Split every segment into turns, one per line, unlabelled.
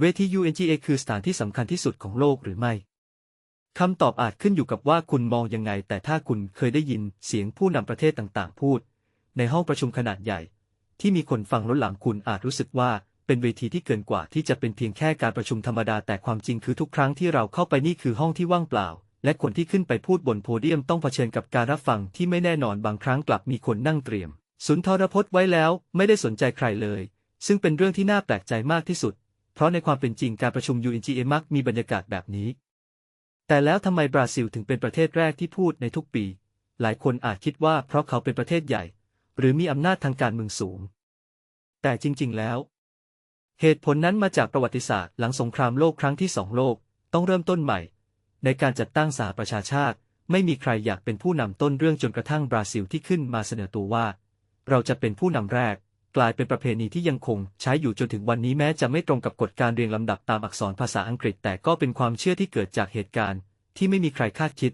เวที UNGA คือสถานที่สำคัญที่สุดของโลกหรือไม่ คำตอบอาจขึ้นอยู่กับว่าคุณมองยังไง แต่ถ้าคุณเคยได้ยินเสียงผู้นำประเทศต่างๆ พูด ในห้องประชุมขนาดใหญ่ ที่มีคนฟังล้นหลังคุณอาจรู้สึกว่าเป็นเวทีที่เกินกว่าที่จะเป็นเพียงแค่การประชุมธรรมดาแต่ความจริงคือทุกครั้งที่เราเข้าไปนี่คือห้องที่ว่างเปล่า และคนที่ขึ้นไปพูดบนโพเดียมต้องเผชิญกับการรับฟังที่ไม่แน่นอนบางครั้งกลับมีคนนั่งเตรียม สุนทรพจน์ไว้แล้ว ไม่ได้สนใจใครเลย ซึ่งเป็นเรื่องที่น่าแปลกใจมากที่สุด เพราะในความเป็นจริงการประชุม UNGA มักมีบรรยากาศแบบนี้ แต่แล้วทำไมบราซิลถึงเป็นประเทศแรกที่พูดในทุกปี หลายคนอาจคิดว่าเพราะเขาเป็นประเทศใหญ่ หรือมีอำนาจทางการเมืองสูง แต่จริง ๆ แล้ว เหตุผลนั้นมาจากประวัติศาสตร์หลังสงครามโลกครั้งที่สองโลกต้องเริ่มต้นใหม่ ในการจัดตั้งสหประชาชาติ ไม่มีใครอยากเป็นผู้นำต้นเรื่องจนกระทั่งบราซิลที่ขึ้นมาเสนอตัวว่า เราจะเป็นผู้นำแรก กลายเป็นประเพณีที่ยังคงใช้อยู่จนถึงวันนี้แม้จะไม่ตรงกับกฎการเรียงลำดับตามอักษรภาษาอังกฤษ แต่ก็เป็นความเชื่อที่เกิดจากเหตุการณ์ ที่ไม่มีใครคาดคิด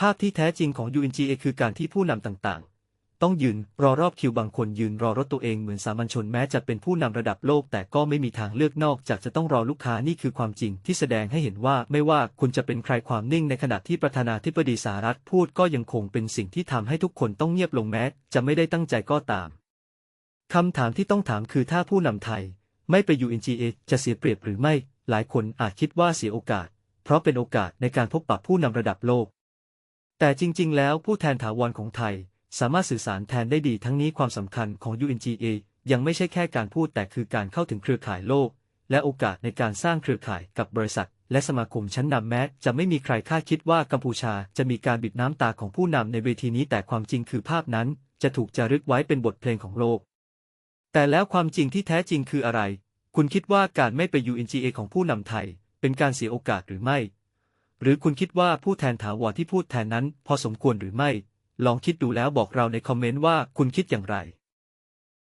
ภาพที่แท้จริงของ UNGA คือการที่ผู้นำต่างๆ ต้องยืนรอรอบคิวบางคนยืนรอรถตัวเองเหมือนสามัญชนแม้จะเป็นผู้นำระดับโลก แต่ก็ไม่มีทางเลือกนอกจากจะต้องรอลูกค้านี่คือความจริงที่แสดงให้เห็นว่าไม่ว่าคุณจะเป็นใครความนิ่งในขณะที่ประธานาธิบดีสหรัฐพูดก็ยังคงเป็นสิ่งที่ทำให้ทุกคนต้องเงียบลงแม้ จะไม่ได้ตั้งใจก็ตาม คำถามที่ต้องถามคือถ้าผู้นำไทย ไม่ไป UNGA จะเสียเปรียบหรือไม่ หลายคนอาจคิดว่าเสียโอกาส เพราะเป็นโอกาสในการพบปะผู้นำระดับโลก แต่จริง ๆ แล้วผู้แทนถาวรของไทย สามารถสื่อสารแทนได้ดีทั้งนี้ความสำคัญของ UNGA ยังไม่ใช่แค่การพูดแต่คือการเข้าถึงเครือข่ายโลก และโอกาสในการสร้างเครือข่ายกับบริษัท และสมาคมชั้นนำแม้ จะไม่มีใครคาดคิดว่ากัมพูชาจะมีการบิดน้ำตาของผู้นำในเวทีนี้แต่ความจริงคือภาพนั้น จะถูกจารึกไว้เป็นบทเพลงของโลก แต่แล้วความจริงที่แท้จริงคืออะไร คุณคิดว่าการไม่ไป UNGA ของผู้นำไทย เป็นการเสียโอกาสหรือไม่ หรือคุณคิดว่าผู้แทนถาวรที่พูดแทนนั้น พอสมควรหรือไม่ ลองคิดดูแล้วบอกเราในคอมเมนต์ว่าคุณคิดอย่างไร